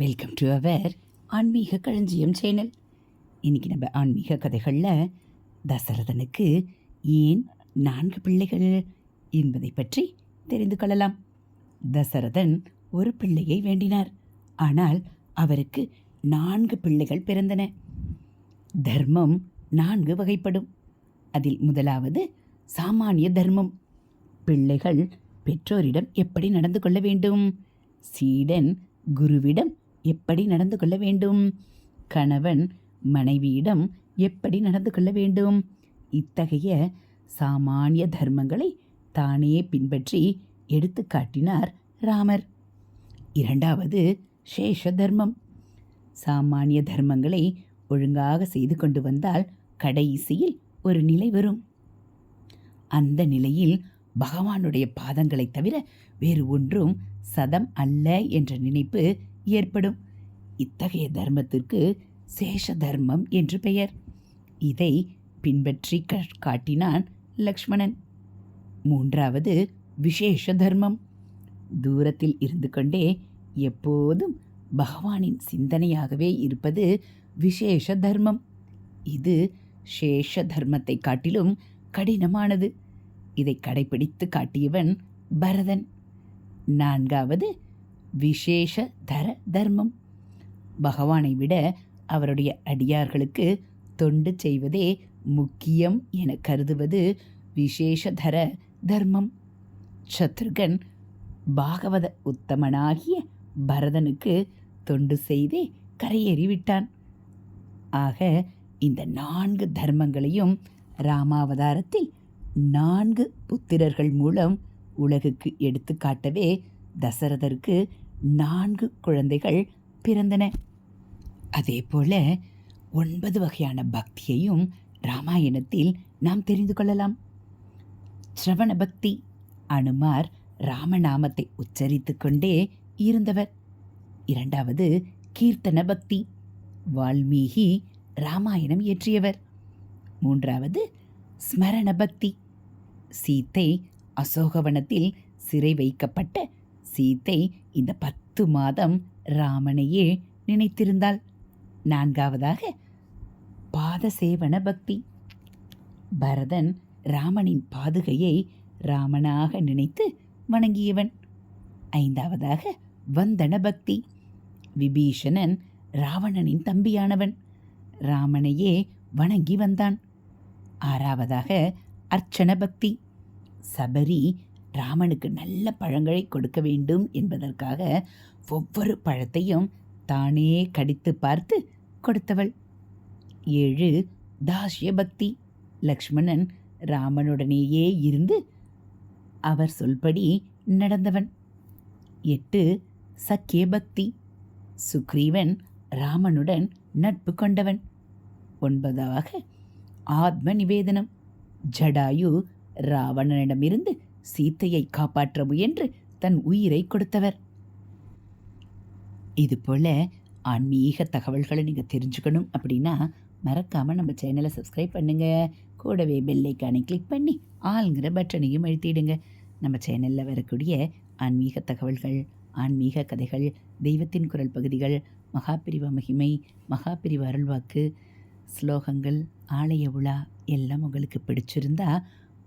Welcome to our ஆன்மீக களஞ்சியம் channel இன்னைக்கு நம்ம ஆன்மீக கதைகளில் தசரதனுக்கு ஏன் நான்கு பிள்ளைகள் என்பதை பற்றி தெரிந்து கொள்ளலாம். தசரதன் ஒரு பிள்ளையை வேண்டினார். ஆனால் அவருக்கு நான்கு பிள்ளைகள் பிறந்தன. தர்மம் நான்கு வகைப்படும். அதில் முதலாவது சாமானிய தர்மம். பிள்ளைகள் பெற்றோரிடம் எப்படி நடந்து கொள்ள வேண்டும்? சீடன் குருவிடம் எப்படி நடந்து கொள்ள வேண்டும்? கணவன் மனைவியிடம் எப்படி நடந்து கொள்ள வேண்டும்? இத்தகைய சாமானிய தர்மங்களை தானே பின்பற்றி எடுத்து காட்டினார் ராமர். இரண்டாவது சேஷ தர்மம். சாமானிய தர்மங்களை ஒழுங்காக செய்து கொண்டு வந்தால் கடைசியில் ஒரு நிலை வரும். அந்த நிலையில் பகவானுடைய பாதங்களைத் தவிர வேறு ஒன்றும் சதம் அல்ல என்ற நினைப்பு ஏற்படும். இத்தகைய தர்மத்திற்கு சேஷ தர்மம் என்று பெயர். இதை பின்பற்றி காட்டினான் லக்ஷ்மணன். மூன்றாவது விசேஷ தர்மம். தூரத்தில் இருந்து கொண்டே எப்போதும் பகவானின் சிந்தனையாகவே இருப்பது விசேஷ தர்மம். இது சேஷ தர்மத்தை காட்டிலும் கடினமானது. இதை கடைபிடித்து காட்டியவன் பரதன். நான்காவது விசேஷ தர தர்மம். பகவானை விட அவருடைய அடியார்களுக்கு தொண்டு செய்வதே முக்கியம் என கருதுவது விசேஷதர தர்மம். சத்ருகன் பாகவத உத்தமனாகிய பரதனுக்கு தொண்டு செய்தே கரையேறிவிட்டான் ஆக இந்த நான்கு தர்மங்களையும் ராமாவதாரத்தில் நான்கு புத்திரர்கள் மூலம் உலகுக்கு எடுத்து காட்டவே தசரதருக்கு நான்கு குழந்தைகள் பிறந்தன. அதே போல ஒன்பது வகையான பக்தியையும் ராமாயணத்தில் நாம் தெரிந்து கொள்ளலாம். ஸ்ரவண பக்தி அனுமார் ராமநாமத்தை உச்சரித்து கொண்டே இருந்தவர். இரண்டாவது கீர்த்தன பக்தி வால்மீகி ராமாயணம் இயற்றியவர். மூன்றாவது ஸ்மரண பக்தி. சீத்தை அசோகவனத்தில் சிறை வைக்கப்பட்ட சீத்தை இந்த பத்து மாதம் ராமனையே நினைத்திருந்தாள். நான்காவதாக பாதசேவன பக்தி. பரதன் ராமனின் பாதுகையை ராமனாக நினைத்து வணங்கியவன். ஐந்தாவதாக வந்தன பக்தி. விபீஷணன் ராவணனின் தம்பியானவன். ராமனையே வணங்கி வந்தான். ஆறாவதாக அர்ச்சன பக்தி. சபரி ராமனுக்கு நல்ல பழங்களை கொடுக்க வேண்டும் என்பதற்காக ஒவ்வொரு பழத்தையும் தானே கடித்து பார்த்து கொடுத்தவள். ஏழு தாஷ்ய பக்தி லக்ஷ்மணன் ராமனுடனேயே இருந்து அவர் சொல்படி நடந்தவன். எட்டு சக்கிய பக்தி சுக்ரீவன் ராமனுடன் நட்பு கொண்டவன். ஒன்பதாக ஆத்ம நிவேதனம். ஜடாயு ராவணனிடமிருந்து சீத்தையை காப்பாற்ற முயன்று தன் உயிரை கொடுத்தவர். இதுபோல ஆன்மீக தகவல்களை நீங்கள் தெரிஞ்சுக்கணும் அப்படின்னா மறக்காமல் நம்ம சேனலை சப்ஸ்கிரைப் பண்ணுங்கள் கூடவே பெல்லைக்கானை கிளிக் பண்ணி ஆளுங்கிற பட்டனையும் அழுத்திடுங்க. நம்ம சேனலில் வரக்கூடிய ஆன்மீக தகவல்கள் ஆன்மீக கதைகள் தெய்வத்தின் குரல் பகுதிகள் மகாபிரிவ மகிமை மகாபிரிவ அருள்வாக்கு ஸ்லோகங்கள் ஆலய உலா எல்லாம் உங்களுக்கு பிடிச்சிருந்தா